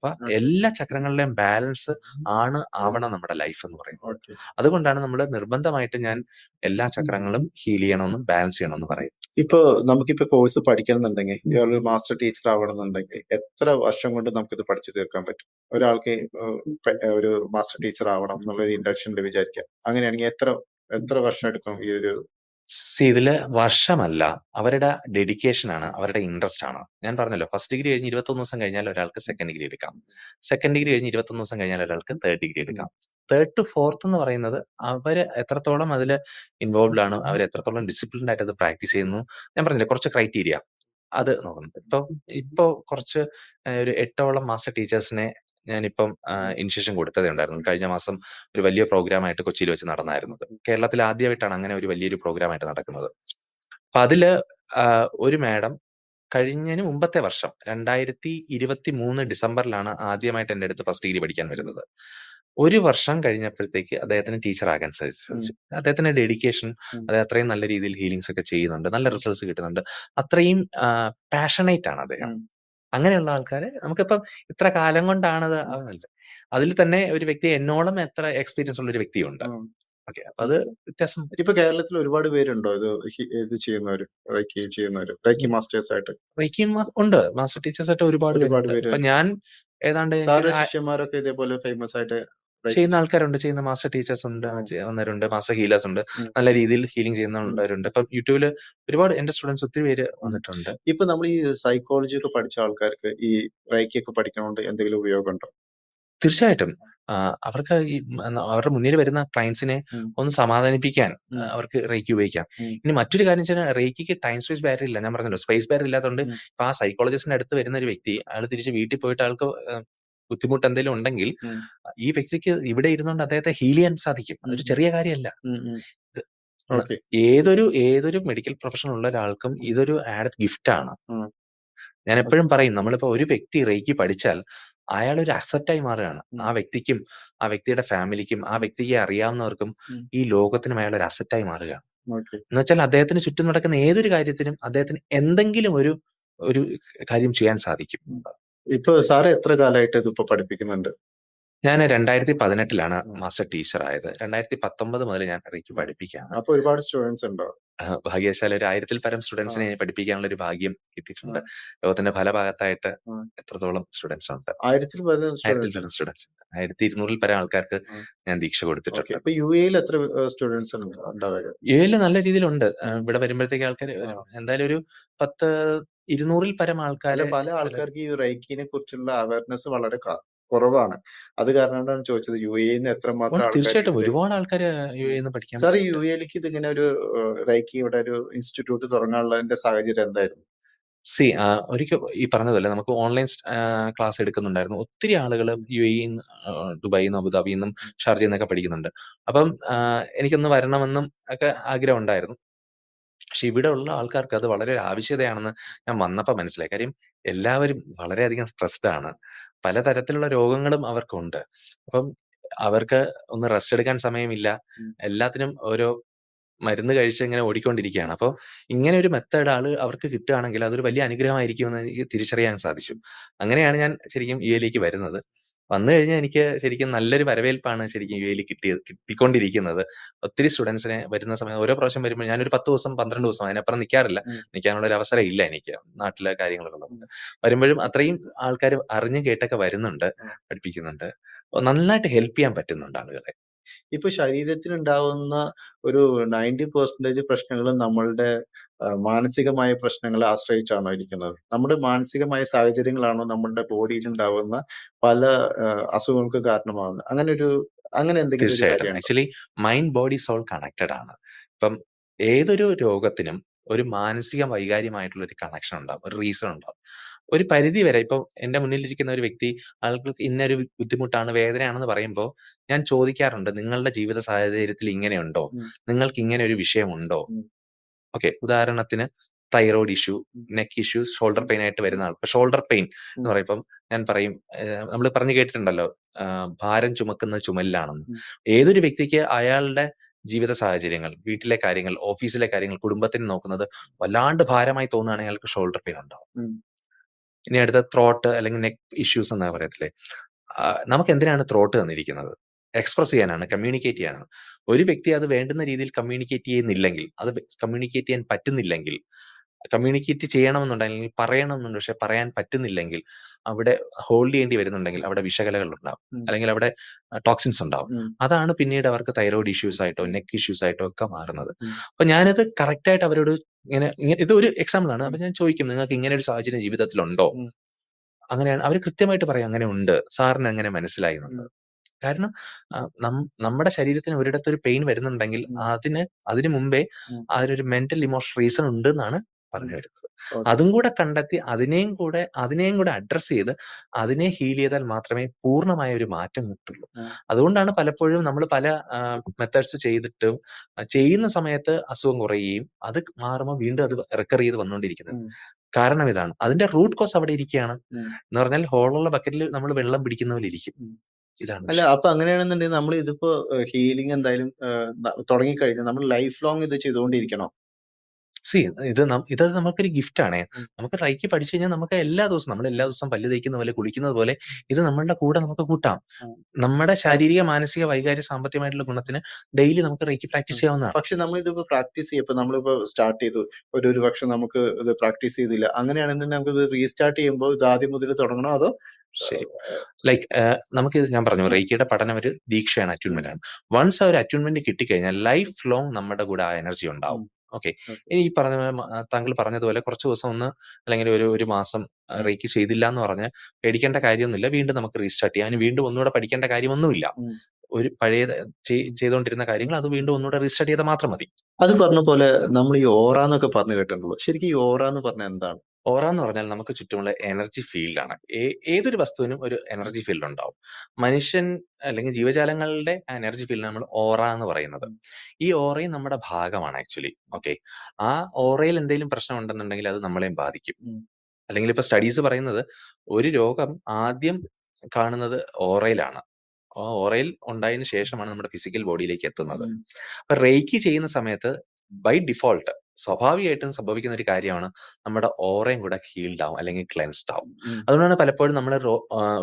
അപ്പൊ എല്ലാ ചക്രങ്ങളുടെയും ബാലൻസ് ആണ് ആവണം നമ്മുടെ ലൈഫ് എന്ന് പറയുന്നത്. അതുകൊണ്ടാണ് നമ്മൾ നിർബന്ധമായിട്ട് ഞാൻ എല്ലാ ചക്രങ്ങളും ഹീൽ ചെയ്യണമെന്നും ബാലൻസ് ചെയ്യണമെന്നും പറയും. ഇപ്പൊ നമുക്കിപ്പോ കോഴ്സ് പഠിക്കണമെന്നുണ്ടെങ്കിൽ ഒരു മാസ്റ്റർ ടീച്ചർ ആവണമെന്നുണ്ടെങ്കിൽ എത്ര വർഷം കൊണ്ട് നമുക്കിത് പഠിച്ചു തീർക്കാൻ പറ്റും? ഒരാൾക്ക് ഒരു മാസ്റ്റർ ടീച്ചർ ആവണം എന്നുള്ളൊരു ഇൻഡക്ഷനിൽ വിചാരിക്കാം. അങ്ങനെയാണെങ്കിൽ എത്ര എത്ര വർഷം എടുക്കും ഈ ഒരു സി ഇതിൽ വർഷമല്ല അവരുടെ ഡെഡിക്കേഷൻ ആണ്. അവരുടെ ഇൻട്രസ്റ്റ് ആണ്. ഞാൻ പറഞ്ഞല്ലോ ഫസ്റ്റ് ഡിഗ്രി കഴിഞ്ഞ് 21 ദിവസം കഴിഞ്ഞാൽ ഒരാൾക്ക് സെക്കൻഡ് ഡിഗ്രി എടുക്കാം. സെക്കൻഡ് ഡിഗ്രി കഴിഞ്ഞ് 21 ദിവസം കഴിഞ്ഞാൽ ഒരാൾക്ക് തേർഡ് ഡിഗ്രി. എടുക്കാം. തേർഡ് ടു ഫോർത്ത് എന്ന് പറയുന്നത് അവർ എത്രത്തോളം അതിൽ ഇൻവോൾവ്ഡ് ആണ്, അവർ എത്രത്തോളം ഡിസിപ്ലിൻഡ് ആയിട്ട് അത് പ്രാക്ടീസ് ചെയ്യുന്നു. ഞാൻ പറഞ്ഞില്ല കുറച്ച് ക്രൈറ്റീരിയ അത് നോക്കുന്നത് ഇപ്പൊ ഇപ്പൊ കുറച്ച് ഏഹ്, ഒരു 8ഓളം മാസ്റ്റർ ടീച്ചേഴ്സിനെ ഞാനിപ്പം ഇനിഷ്യേഷൻ കൊടുത്തതേ ഉണ്ടായിരുന്നു. കഴിഞ്ഞ മാസം ഒരു വലിയ പ്രോഗ്രാമായിട്ട് കൊച്ചിയിൽ വെച്ച് നടന്നായിരുന്നത്. കേരളത്തിൽ ആദ്യമായിട്ടാണ് അങ്ങനെ ഒരു വലിയൊരു പ്രോഗ്രാമായിട്ട് നടക്കുന്നത്. അപ്പൊ അതിൽ ഒരു മാഡം കഴിഞ്ഞതിന് മുമ്പത്തെ വർഷം 2023 ഡിസംബറിലാണ് ആദ്യമായിട്ട് എന്റെ അടുത്ത് ഫസ്റ്റ് ഡിഗ്രി പഠിക്കാൻ വരുന്നത്. ഒരു വർഷം കഴിഞ്ഞപ്പോഴത്തേക്ക് അദ്ദേഹത്തിന് ടീച്ചർ ആകാൻ. സാധിച്ചു. അദ്ദേഹത്തിന്റെ ഡെഡിക്കേഷൻ അദ്ദേഹം അത് അത്രയും നല്ല രീതിയിൽ ഹീലിങ്സ് ഒക്കെ ചെയ്യുന്നുണ്ട്. നല്ല റിസൾട്ട്സ് കിട്ടുന്നുണ്ട്. അത്രയും പാഷനേറ്റ് ആണ് അദ്ദേഹം. അങ്ങനെയുള്ള ആൾക്കാരെ നമുക്കിപ്പം ഇത്ര കാലം കൊണ്ടാണത് ഉം. അതിൽ തന്നെ ഒരു വ്യക്തി എന്നോളം എത്ര എക്സ്പീരിയൻസ് ഉള്ള ഒരു വ്യക്തിയുണ്ട്. ഓക്കെ. അപ്പൊ അത് വ്യത്യാസം ഇപ്പൊ കേരളത്തിൽ ഒരുപാട് പേരുണ്ടോ ഇത് ഇത് ചെയ്യുന്നവര്? റൈക്കി ചെയ്യുന്നവര്? റൈക്കി മാസ്റ്റേഴ്സ് ആയിട്ട്? റൈക്കി ഉണ്ട്. മാസ്റ്റർ ടീച്ചേഴ്സ് ആയിട്ട് ഒരുപാട് ഒരുപാട് പേര് ഞാൻ ഏതാണ്ട് ശിഷ്യന്മാരൊക്കെ ഇതേപോലെ ഫേമസ് ആയിട്ട് ചെയ്യുന്ന ആൾക്കാരുണ്ട്. ചെയ്യുന്ന മാസ്റ്റർ ടീച്ചേഴ്സ് ഉണ്ട്. വന്നവരുണ്ട്. മാസ്റ്റർ ഹീലേഴ്സ് ഉണ്ട്. നല്ല രീതിയിൽ ഹീലിംഗ് ചെയ്യുന്ന ചെയ്യുന്നവരുണ്ട്. ഇപ്പം യൂട്യൂബിൽ ഒരുപാട് എന്റെ സ്റ്റുഡൻസ് ഒത്തിരി പേര് വന്നിട്ടുണ്ട്. ഇപ്പൊ നമ്മൾ ഈ സൈക്കോളജി ഒക്കെ പഠിച്ച ആൾക്കാർക്ക് ഈ റൈക്കി ഒക്കെ പഠിക്കണോണ്ട് എന്തെങ്കിലും ഉപയോഗമുണ്ടോ? തീർച്ചയായിട്ടും. അവർക്ക് ഈ അവരുടെ മുന്നിൽ വരുന്ന ക്ലയൻസിനെ ഒന്ന് സമാധാനിപ്പിക്കാൻ അവർക്ക് റേക്കി ഉപയോഗിക്കാം. ഇനി മറ്റൊരു കാര്യം വെച്ചാൽ റേക്കിക്ക് ടൈം സ്പേസ് ബാരിയർ ഇല്ല. ഞാൻ പറഞ്ഞല്ലോ സ്പേസ് ബാരിയർ ഇല്ലാത്തതുകൊണ്ട് ഇപ്പൊ ആ സൈക്കോളജിസ്റ്റിന്റെ അടുത്ത് വരുന്ന ഒരു വ്യക്തി അയാൾ തിരിച്ച് വീട്ടിൽ പോയിട്ട് അയാൾക്ക് ഏഹ്, ബുദ്ധിമുട്ട് എന്തെങ്കിലും ഉണ്ടെങ്കിൽ ഈ വ്യക്തിക്ക് ഇവിടെ ഇരുന്നുകൊണ്ട് അദ്ദേഹത്തെ ഹീൽ ചെയ്യാൻ സാധിക്കും. അതൊരു ചെറിയ കാര്യമല്ല. ഏതൊരു ഏതൊരു മെഡിക്കൽ പ്രൊഫഷൻ ഉള്ള ഒരാൾക്കും ഇതൊരു ആഡ് ഗിഫ്റ്റ് ആണ്. ഞാൻ എപ്പോഴും പറയും നമ്മളിപ്പോ ഒരു വ്യക്തി റേക്കി പഠിച്ചാൽ അയാൾ ഒരു അസറ്റായി മാറുകയാണ്. ആ വ്യക്തിക്കും, ആ വ്യക്തിയുടെ ഫാമിലിക്കും, ആ വ്യക്തിക്ക് വ്യക്തിയെ അറിയാവുന്നവർക്കും ഈ ലോകത്തിനും അയാൾ ഒരു അസറ്റായി മാറുകയാണ്. എന്ന് വെച്ചാൽ അദ്ദേഹത്തിന് ചുറ്റും നടക്കുന്ന ഏതൊരു കാര്യത്തിനും അദ്ദേഹത്തിന് എന്തെങ്കിലും ഒരു ഒരു കാര്യം ചെയ്യാൻ സാധിക്കും. ഇപ്പൊ സാറ് എത്ര കാലമായിട്ട് ഇതിപ്പോ പഠിപ്പിക്കുന്നുണ്ട്? ഞാൻ രണ്ടായിരത്തി പതിനെട്ടിലാണ് മാസ്റ്റർ ടീച്ചറായത്. 2019 രണ്ടായിരത്തി ഞാൻ മുതൽ ഞാൻ പഠിപ്പിക്കുകയാണ്. അപ്പൊ ഒരുപാട് സ്റ്റുഡൻസ് ഉണ്ടോ? ആഹ് ഭാഗ്യവശാൽ ഒരു 1000ത്തിൽ പരം സ്റ്റുഡൻസിനെ പഠിപ്പിക്കാനുള്ള ഒരു ഭാഗ്യം കിട്ടിയിട്ടുണ്ട്. ലോകത്തിന്റെ പല ഭാഗത്തായിട്ട് എത്രത്തോളം സ്റ്റുഡൻസ് ഉണ്ട്. 1000ത്തിൽ പരം 1000ത്തിൽ സ്റ്റുഡന്റ്സ് പരം സ്റ്റുഡന്റ്സ്. 1200ൽ പരം ആൾക്കാർക്ക് ഞാൻ ദീക്ഷ. കൊടുത്തിട്ടുണ്ട്. അപ്പൊ യു എയിൽ എത്ര സ്റ്റുഡൻസ് യു എയിൽ നല്ല രീതിയിലുണ്ട്. ഇവിടെ വരുമ്പോഴത്തേക്ക് ആൾക്കാർ എന്തായാലും ഒരു 10 200ൽ പരം ആൾക്കാർ പല ആൾക്കാർക്ക് ഈ റൈക്കിനെ കുറിച്ചുള്ള അവയർനെസ് വളരെ കുറവാണ്. അത് കാരണം കൊണ്ടാണ് ചോദിച്ചത് യുഎഇന്ന് എത്രമാത്രം എത്ര മാത്രം തീർച്ചയായിട്ടും ഒരുപാട് ആൾക്കാർ യു എന്ന് പഠിക്കാൻ സാർ യു എയിലേക്ക് ഇതിങ്ങനെ ഒരു റൈക്കി ഇവിടെ ഒരു ഇൻസ്റ്റിറ്റ്യൂട്ട് തുടങ്ങാനുള്ളതിന്റെ സാഹചര്യം എന്തായിരുന്നു? സി ഒരിക്കൽ ഈ പറഞ്ഞതല്ലേ നമുക്ക് ഓൺലൈൻ ക്ലാസ് എടുക്കുന്നുണ്ടായിരുന്നു. ഒത്തിരി ആളുകൾ യു എയിൽ നിന്ന് ദുബായിൽ നിന്നും അബുദാബിയിൽ അബുദാബിന്നും ഷാർജയിൽ നിന്നൊക്കെ പഠിക്കുന്നുണ്ട്. അപ്പം എനിക്കൊന്ന് വരണമെന്നും ഒക്കെ ആഗ്രഹം ഉണ്ടായിരുന്നു. പക്ഷെ ഇവിടെ ഉള്ള ആൾക്കാർക്ക് അത് വളരെ ഒരു ആവശ്യതയാണെന്ന് ഞാൻ വന്നപ്പോൾ മനസ്സിലായി. കാര്യം എല്ലാവരും വളരെയധികം സ്ട്രെസ്ഡ് ആണ്. പലതരത്തിലുള്ള രോഗങ്ങളും അവർക്കുണ്ട്. അപ്പം അവർക്ക് ഒന്ന് റെസ്റ്റ് എടുക്കാൻ സമയമില്ല. എല്ലാത്തിനും ഓരോ മരുന്ന് കഴിച്ച് ഇങ്ങനെ ഓടിക്കൊണ്ടിരിക്കുകയാണ്. അപ്പോൾ ഇങ്ങനെ ഒരു മെത്തേഡ് ആൾ അവർക്ക് കിട്ടുകയാണെങ്കിൽ അതൊരു വലിയ അനുഗ്രഹമായിരിക്കുമെന്ന് എനിക്ക് തിരിച്ചറിയാൻ സാധിച്ചു. അങ്ങനെയാണ് ഞാൻ ശരിക്കും ഇയിലേക്ക് വരുന്നത്. വന്നു കഴിഞ്ഞാൽ എനിക്ക് ശരിക്കും നല്ലൊരു വരവേൽപ്പാണ് ശരിക്കും യു എയിൽ കിട്ടിയത് കിട്ടിക്കൊണ്ടിരിക്കുന്നത്. ഒത്തിരി സ്റ്റുഡൻസിനെ വരുന്ന സമയത്ത് ഓരോ പ്രാവശ്യം വരുമ്പോൾ ഞാനൊരു 10 ദിവസം 12 ദിവസം അതിനപ്പുറം നിൽക്കാറില്ല നിൽക്കാനുള്ള ഒരു അവസരം ഇല്ല എനിക്ക്. നാട്ടിലെ കാര്യങ്ങളൊക്കെ ഉള്ളത് വരുമ്പഴും അത്രയും ആൾക്കാർ അറിഞ്ഞും കേട്ടൊക്കെ വരുന്നുണ്ട്. പഠിപ്പിക്കുന്നുണ്ട്. നന്നായിട്ട് ഹെൽപ്പ് ചെയ്യാൻ പറ്റുന്നുണ്ട് ആളുകളെ. ഇപ്പൊ ശരീരത്തിനുണ്ടാവുന്ന ഒരു 90% പ്രശ്നങ്ങളും നമ്മളുടെ മാനസികമായ പ്രശ്നങ്ങളെ ആശ്രയിച്ചാണോ ഇരിക്കുന്നത്? നമ്മുടെ മാനസികമായ സാഹചര്യങ്ങളാണോ നമ്മളുടെ ബോഡിയിൽ ഉണ്ടാവുന്ന പല അസുഖങ്ങൾക്ക് കാരണമാകുന്നത്? അങ്ങനെ ഒരു അങ്ങനെ എന്തെങ്കിലും തീർച്ചയായിട്ടും. Actually mind, body, soul connected ആണ്. ഇപ്പം ഏതൊരു രോഗത്തിനും ഒരു മാനസിക വൈകാര്യമായിട്ടുള്ള ഒരു കണക്ഷൻ ഉണ്ടാവും. ഒരു റീസൺ ഉണ്ടാവും. ഒരു പരിധി വരെ ഇപ്പൊ എന്റെ മുന്നിലിരിക്കുന്ന ഒരു വ്യക്തി ആൾക്ക് ഇന്നൊരു ബുദ്ധിമുട്ടാണ്, വേദനയാണെന്ന് പറയുമ്പോൾ ഞാൻ ചോദിക്കാറുണ്ട്. നിങ്ങളുടെ ജീവിത സാഹചര്യത്തിൽ ഇങ്ങനെയുണ്ടോ? നിങ്ങൾക്ക് ഇങ്ങനെ ഒരു വിഷയമുണ്ടോ? ഓക്കെ. ഉദാഹരണത്തിന് thyroid issue. Neck issue shoulder pain ആയിട്ട് വരുന്ന ആൾ. ഷോൾഡർ പെയിൻ എന്ന് പറയുമ്പോൾ പറയുമ്പം ഞാൻ പറയും നമ്മൾ പറഞ്ഞു കേട്ടിട്ടുണ്ടല്ലോ ഭാരം ചുമക്കുന്ന ചുമലിലാണെന്ന്. ഏതൊരു വ്യക്തിക്ക് അയാളുടെ ജീവിത സാഹചര്യങ്ങൾ, വീട്ടിലെ കാര്യങ്ങൾ, ഓഫീസിലെ കാര്യങ്ങൾ, കുടുംബത്തിന് നോക്കുന്നത് വല്ലാണ്ട് ഭാരമായി തോന്നുകയാണെങ്കിൽ അയാൾക്ക് ഷോൾഡർ പെയിൻ ഉണ്ടാവും. ഇനി അടുത്ത ത്രോട്ട് അല്ലെങ്കിൽ നെക്ക് ഇഷ്യൂസ് എന്നാണ് പറയത്തില്ലേ? നമുക്ക് എന്തിനാണ് ത്രോട്ട് തന്നിരിക്കുന്നത്? എക്സ്പ്രസ് ചെയ്യാനാണ്, കമ്മ്യൂണിക്കേറ്റ് ചെയ്യാനാണ്. ഒരു വ്യക്തി അത് വേണ്ടുന്ന രീതിയിൽ കമ്മ്യൂണിക്കേറ്റ് ചെയ്യുന്നില്ലെങ്കിൽ, അത് കമ്മ്യൂണിക്കേറ്റ് ചെയ്യാൻ പറ്റുന്നില്ലെങ്കിൽ, കമ്മ്യൂണിക്കേറ്റ് ചെയ്യണമെന്നുണ്ടെങ്കിൽ പറയണമെന്നുണ്ട്. പക്ഷെ പറയാൻ പറ്റുന്നില്ലെങ്കിൽ, അവിടെ ഹോൾഡ് ചെയ്യേണ്ടി വരുന്നുണ്ടെങ്കിൽ അവിടെ വിഷകലകൾ ഉണ്ടാവും. അല്ലെങ്കിൽ അവിടെ ടോക്സിൻസ് ഉണ്ടാവും. അതാണ് പിന്നീട് അവർക്ക് തൈറോയിഡ് ഇഷ്യൂസ് ആയിട്ടോ, നെക്ക് ഇഷ്യൂസ് ആയിട്ടോ ഒക്കെ മാറുന്നത്. അപ്പൊ ഞാനത് കറക്റ്റ് ആയിട്ട് അവരോട് ഇങ്ങനെ ഇത് ഒരു എക്സാമ്പിൾ ആണ്. അപ്പൊ ഞാൻ ചോദിക്കും നിങ്ങൾക്ക് ഇങ്ങനെ ഒരു സാഹചര്യം ജീവിതത്തിലുണ്ടോ? അങ്ങനെയാണ് അവർ കൃത്യമായിട്ട് പറയും അങ്ങനെ ഉണ്ട്. സാറിന് അങ്ങനെ മനസ്സിലായി. കാരണം നമ്മുടെ ശരീരത്തിന് ഒരിടത്തൊരു പെയിൻ വരുന്നുണ്ടെങ്കിൽ. അതിന് അതിനു മുമ്പേ. അതിനൊരു മെന്റൽ ഇമോഷണൽ റീസൺ ഉണ്ട് എന്നാണ് പറഞ്ഞു. വരുന്നത്. അതും കൂടെ കണ്ടെത്തി അതിനെയും കൂടെ അതിനെയും കൂടെ അഡ്രസ് ചെയ്ത് അതിനെ ഹീൽ ചെയ്താൽ മാത്രമേ പൂർണമായ ഒരു മാറ്റം കിട്ടുള്ളൂ. അതുകൊണ്ടാണ് പലപ്പോഴും നമ്മൾ പല മെത്തേഡ്സ് ചെയ്തിട്ടും ചെയ്യുന്ന സമയത്ത് അസുഖം കുറയുകയും അത് മാറുമ്പോൾ വീണ്ടും അത് റിക്കർ ചെയ്ത് വന്നുകൊണ്ടിരിക്കുന്നത്. കാരണം ഇതാണ്. അതിന്റെ റൂട്ട് കോസ് അവിടെ ഇരിക്കുകയാണ്. എന്ന് പറഞ്ഞാൽ ഹോളുള്ള ബക്കറ്റിൽ നമ്മൾ വെള്ളം പിടിക്കുന്ന പോലെ ഇരിക്കും. ഇതാണ് അല്ല. അപ്പൊ അങ്ങനെയാണെന്നുണ്ടെങ്കിൽ നമ്മൾ ഇതിപ്പോ ഹീലിംഗ് എന്തായാലും തുടങ്ങിക്കഴിഞ്ഞാൽ നമ്മൾ ലൈഫ് ലോങ് ഇത് ചെയ്തുകൊണ്ടിരിക്കണോ? സീ ഇത് നം ഇത് നമുക്കൊരു ഗിഫ്റ്റ് ആണേ. ഉം. നമുക്ക് റൈക്കി പഠിച്ചു കഴിഞ്ഞാൽ നമുക്ക് എല്ലാ ദിവസവും നമ്മൾ എല്ലാ ദിവസവും പല്ല് തേക്കുന്ന പോലെ കുളിക്കുന്നത് പോലെ ഇത് നമ്മളുടെ കൂടെ നമുക്ക് കൂട്ടാം. നമ്മുടെ അത് ശാരീരിക, മാനസിക, വൈകാരിക, സാമ്പത്തികമായിട്ടുള്ള ഗുണത്തിന് ഡെയിലി നമുക്ക് റൈക്കി പ്രാക്ടീസ് ഉം. ചെയ്യാവുന്നതാണ്. പക്ഷെ നമ്മളിതിപ്പോ പ്രാക്ടീസ് ചെയ്യും. ഇപ്പൊ നമ്മളിപ്പോ സ്റ്റാർട്ട് ചെയ്തു. ഒരു ഒരു പക്ഷെ നമുക്ക് ഇത് പ്രാക്ടീസ് ചെയ്തില്ല. അങ്ങനെയാണെന്നുണ്ടെങ്കിൽ ഇത് റീസ്റ്റാർട്ട് ചെയ്യുമ്പോൾ ഇത് ആദ്യം മുതൽ തുടങ്ങണോ? അതോ ശരി. ഏഹ് ലൈക്ക് ഏഹ് നമുക്ക് ഞാൻ പറഞ്ഞു ഉം. റെയ്ക്കിയുടെ പഠനം ഒരു ദീക്ഷയാണ്, ഉം. അറ്റ്യൂൺമെന്റ് ആണ്. വൺസ് ആ ഒരു അറ്റ്യൂൺമെന്റ് കിട്ടിക്കഴിഞ്ഞാൽ ലൈഫ് ലോങ് നമ്മുടെ കൂടെ ആ എനർജി ഉണ്ടാവും. ഉം. ഓക്കെ. ഇനി ഈ പറഞ്ഞ താങ്കൾ പറഞ്ഞതുപോലെ കുറച്ച് ദിവസം ഒന്ന് അല്ലെങ്കിൽ ഒരു ഒരു മാസം റീക്ക് ചെയ്തില്ല എന്ന് പറഞ്ഞ് പേടിക്കേണ്ട കാര്യമൊന്നുമില്ല. വീണ്ടും നമുക്ക് റീസ്റ്റാർട്ട് ചെയ്യാം. അതിന് വീണ്ടും ഒന്നുകൂടെ പഠിക്കേണ്ട കാര്യമൊന്നുമില്ല. ഒരു പഴയ ചെയ് ചെയ്തുകൊണ്ടിരുന്ന കാര്യങ്ങൾ അത് വീണ്ടും ഒന്നുകൂടെ റീസ്റ്റാർട്ട് ചെയ്താൽ മാത്രം മതി. അത് പറഞ്ഞ പോലെ നമ്മൾ ഈ ഓറ എന്നൊക്കെ പറഞ്ഞു കേട്ടിട്ടുള്ളൂ ശരിക്കും ഈ ഓറ എന്ന് പറഞ്ഞ എന്താണ്? ഓറ എന്ന് പറഞ്ഞാൽ നമുക്ക് ചുറ്റുമുള്ള എനർജി ഫീൽഡാണ്. ഏതൊരു വസ്തുവിനും ഒരു എനർജി ഫീൽഡ് ഉണ്ടാവും. മനുഷ്യൻ അല്ലെങ്കിൽ ജീവജാലങ്ങളുടെ ആ എനർജി ഫീൽഡ് നമ്മൾ ഓറ എന്ന് പറയുന്നത്. ഈ ഓറയും നമ്മുടെ ഭാഗമാണ് ആക്ച്വലി. ഓക്കെ. ആ ഓറയിൽ എന്തെങ്കിലും പ്രശ്നം ഉണ്ടെന്നുണ്ടെങ്കിൽ അത് നമ്മളെയും ബാധിക്കും. അല്ലെങ്കിൽ ഇപ്പൊ സ്റ്റഡീസ് പറയുന്നത് ഒരു രോഗം ആദ്യം കാണുന്നത് ഓറയിലാണ്. ആ ഓറയിൽ ഉണ്ടായതിനു ശേഷമാണ് നമ്മുടെ ഫിസിക്കൽ ബോഡിയിലേക്ക് എത്തുന്നത്. അപ്പൊ റേക്ക് ചെയ്യുന്ന സമയത്ത് ബൈ ഡിഫോൾട്ട് സ്വാഭാവികമായിട്ടും സംഭവിക്കുന്ന ഒരു കാര്യമാണ് നമ്മുടെ ഓറയും കൂടെ ഹീൽഡ് ആവും അല്ലെങ്കിൽ ക്ലെൻസ്ഡ് ആവും. അതുകൊണ്ടാണ് പലപ്പോഴും നമ്മൾ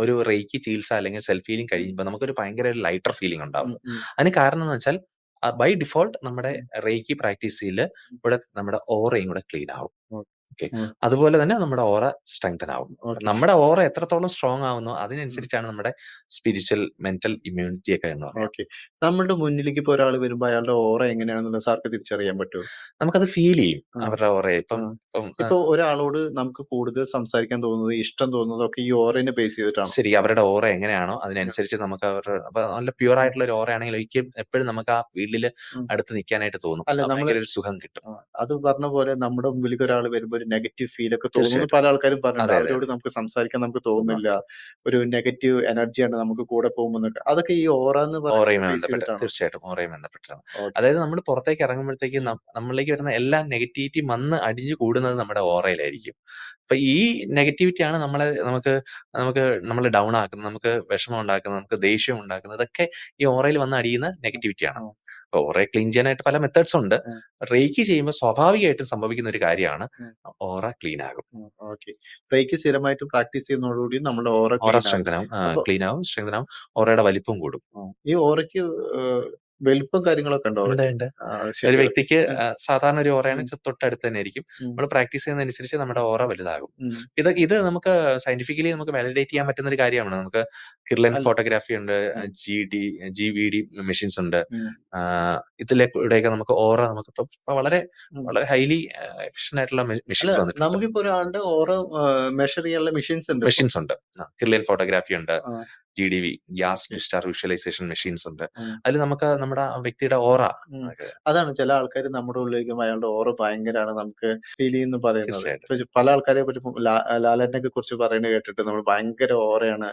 ഒരു റേക്കി ചികിത്സ അല്ലെങ്കിൽ സെൽഫ് ഹീലിംഗ് കഴിയുമ്പോൾ നമുക്കൊരു ഭയങ്കര ഒരു ലൈറ്റർ ഫീലിംഗ് ഉണ്ടാവും. അതിന് കാരണം എന്ന് വെച്ചാൽ ബൈ ഡിഫോൾട്ട് നമ്മുടെ റേക്കി പ്രാക്ടീസിൽ ഇവിടെ നമ്മുടെ ഓറയും കൂടെ ക്ലീൻ ആവും. ഓക്കെ. അതുപോലെ തന്നെ നമ്മുടെ ഓറ സ്ട്രെങ്തൻ ആവും. നമ്മുടെ ഓറ എത്രത്തോളം സ്ട്രോങ് ആവുന്നോ അതിനനുസരിച്ചാണ് നമ്മുടെ സ്പിരിച്വൽ, മെന്റൽ ഇമ്മ്യൂണിറ്റി ഒക്കെ എന്ന് പറയുന്നത് ഓക്കെ. നമ്മളുടെ മുന്നിലേക്ക് ഇപ്പൊ ഒരാൾ വരുമ്പോൾ അയാളുടെ ഓറ എങ്ങനെയാണെന്നുള്ള സാർക്ക് തിരിച്ചറിയാൻ പറ്റുമോ? നമുക്കത് ഫീൽ ചെയ്യും. അവരുടെ ഓറ. ഇപ്പം ഇപ്പോൾ ഇപ്പൊ ഒരാളോട് നമുക്ക് കൂടുതൽ സംസാരിക്കാൻ തോന്നുന്നത്, ഇഷ്ടം തോന്നുന്നത് ഒക്കെ ഈ ഓറേനെ ബേസ് ചെയ്തിട്ടാണ് ശരി. അവരുടെ ഓറ എങ്ങനെയാണോ അതിനനുസരിച്ച് നമുക്ക് അവരുടെ നല്ല പ്യൂർ ആയിട്ടുള്ള ഒരു ഓറയാണെങ്കിൽ ഒരിക്കലും എപ്പോഴും നമുക്ക് ആ ഫീൽഡിൽ അടുത്ത് നിൽക്കാനായിട്ട് തോന്നും. അല്ല നമ്മളൊരു ഒരു സുഖം കിട്ടും. അത് പറഞ്ഞ പോലെ നമ്മുടെ മുമ്പിലേക്ക് ഒരാൾ വരുമ്പോൾ നെഗറ്റീവ് ഫീൽ ഒക്കെ തോന്നുന്നു പല ആൾക്കാരും പറഞ്ഞിട്ടുണ്ട്. അവരോട് നമുക്ക് സംസാരിക്കാൻ നമുക്ക് തോന്നുന്നില്ല. ഒരു നെഗറ്റീവ് എനർജിയാണ് നമുക്ക് കൂടെ പോകുമ്പോൾ അതൊക്കെ ഈ ഓറ എന്ന് പറയുന്നത്? തീർച്ചയായിട്ടും ഓറയും ബന്ധപ്പെട്ടാണ്. അതായത് നമ്മൾ പുറത്തേക്ക് ഇറങ്ങുമ്പോഴത്തേക്കും. നമ്മളിലേക്ക് വരുന്ന എല്ലാ നെഗറ്റിവിറ്റി വന്ന് അടിഞ്ഞു കൂടുന്നത് നമ്മുടെ ഓറയിലായിരിക്കും. അപ്പൊ ഈ നെഗറ്റിവിറ്റി ആണ് നമ്മളെ നമുക്ക് നമുക്ക് നമ്മൾ ഡൗൺ ആക്കുന്നത്, നമുക്ക് വിഷമം ഉണ്ടാക്കുന്നത്, നമുക്ക് ദേഷ്യം ഉണ്ടാക്കുന്നത്. ഇതൊക്കെ ഈ ഓറയിൽ വന്ന് അടിയുന്ന നെഗറ്റിവിറ്റി നെഗറ്റിവിറ്റിയാണ്. ഓറയെ ക്ലീൻ ചെയ്യാനായിട്ട് പല മെത്തേഡ്സ് ഉണ്ട്. റേക്ക് ചെയ്യുമ്പോൾ സ്വാഭാവികമായിട്ടും സംഭവിക്കുന്ന ഒരു കാര്യമാണ് ഓറ ക്ലീൻ ആകും. ഓക്കെ. റേക്കി സ്ഥിരമായിട്ട് പ്രാക്ടീസ് ചെയ്യുന്നതോടുകൂടി നമ്മുടെ ഓറ ഓറ. ആഹ് ക്ലീൻ ആവും, സ്ട്രെങ്തനാവും ഓറയുടെ വലിപ്പം കൂടും. ഈ ഓറയ്ക്ക് വലിപ്പം കാര്യങ്ങളൊക്കെ ഉണ്ടോ ഉണ്ട്, ഓറയ്ക്ക്? ഉണ്ട്. ആ ഒരു. വ്യക്തിക്ക് സാധാരണ ഒരു ഓറയാണ് തൊട്ടടുത്ത് തന്നെ ആയിരിക്കും. നമ്മൾ പ്രാക്ടീസ് ചെയ്യുന്നതനുസരിച്ച് നമ്മുടെ ഓറ വലുതാകും. ഇത് ഇത് നമുക്ക് സയന്റിഫിക്കലി നമുക്ക് വാലിഡേറ്റ് ചെയ്യാൻ പറ്റുന്ന ഒരു കാര്യമാണ്. നമുക്ക് കിർലൻ ഫോട്ടോഗ്രാഫി ഉണ്ട്. G D G V D machines ഉണ്ട്. ഉം. ആഹ് ഇതിലെ കൂടെയൊക്കെ നമുക്ക് ഓറ നമുക്ക് ഇപ്പൊ വളരെ വളരെ ഹൈലി എഫിഷ്യന്റ് ആയിട്ടുള്ള മെഷീൻസ് വന്നിട്ടുണ്ട്. നമുക്കിപ്പോ ഒരാളുടെ ഓറ മെഷർ ചെയ്യാനുള്ള മെഷീൻസ് ഉണ്ട്. മെഷീൻസ് ഉണ്ട്. കിർലൻ ഫോട്ടോഗ്രാഫി ഉണ്ട്. ആ. V gas. Discharge visualisation machines ഉണ്ട്. അതിൽ നമുക്ക് നമ്മുടെ വ്യക്തിയുടെ ഓറ അതാണ് ചില ആൾക്കാർ നമ്മുടെ ഉള്ളിലേക്ക് അയാളുടെ ഓറ ഭയങ്കരമാണ് നമുക്ക് ഫീൽ ചെയ്യുന്നു പറയുന്നത്. പല ആൾക്കാരെ പറ്റി ലാലേട്ടനെ കുറിച്ച് പറയുന്നത് കേട്ടിട്ട് നമ്മൾ ഭയങ്കര ഓറയാണ്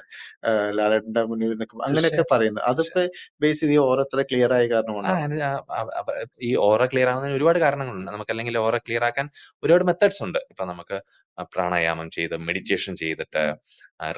ലാലേട്ടന്റെ മുന്നിൽ നിൽക്കും അങ്ങനെയൊക്കെ. പറയുന്നത്. അതൊക്കെ ബേസ് ചെയ്ത് ഈ ഓറ എത്ര ക്ലിയർ ആയ കാരണം ആ കൊണ്ടാണോ? അതിന് ആ അവ അവ ഈ ഓറ ക്ലിയർ ആവുന്നതിന് ഒരുപാട് കാരണങ്ങളുണ്ട്. നമുക്ക് അല്ലെങ്കിൽ ഓറ ക്ലിയർ ആക്കാൻ ഒരുപാട് മെത്തേഡ്സ് ഉണ്ട്. ഇപ്പൊ നമുക്ക് പ്രാണായാമം ചെയ്ത്, മെഡിറ്റേഷൻ ചെയ്തിട്ട്,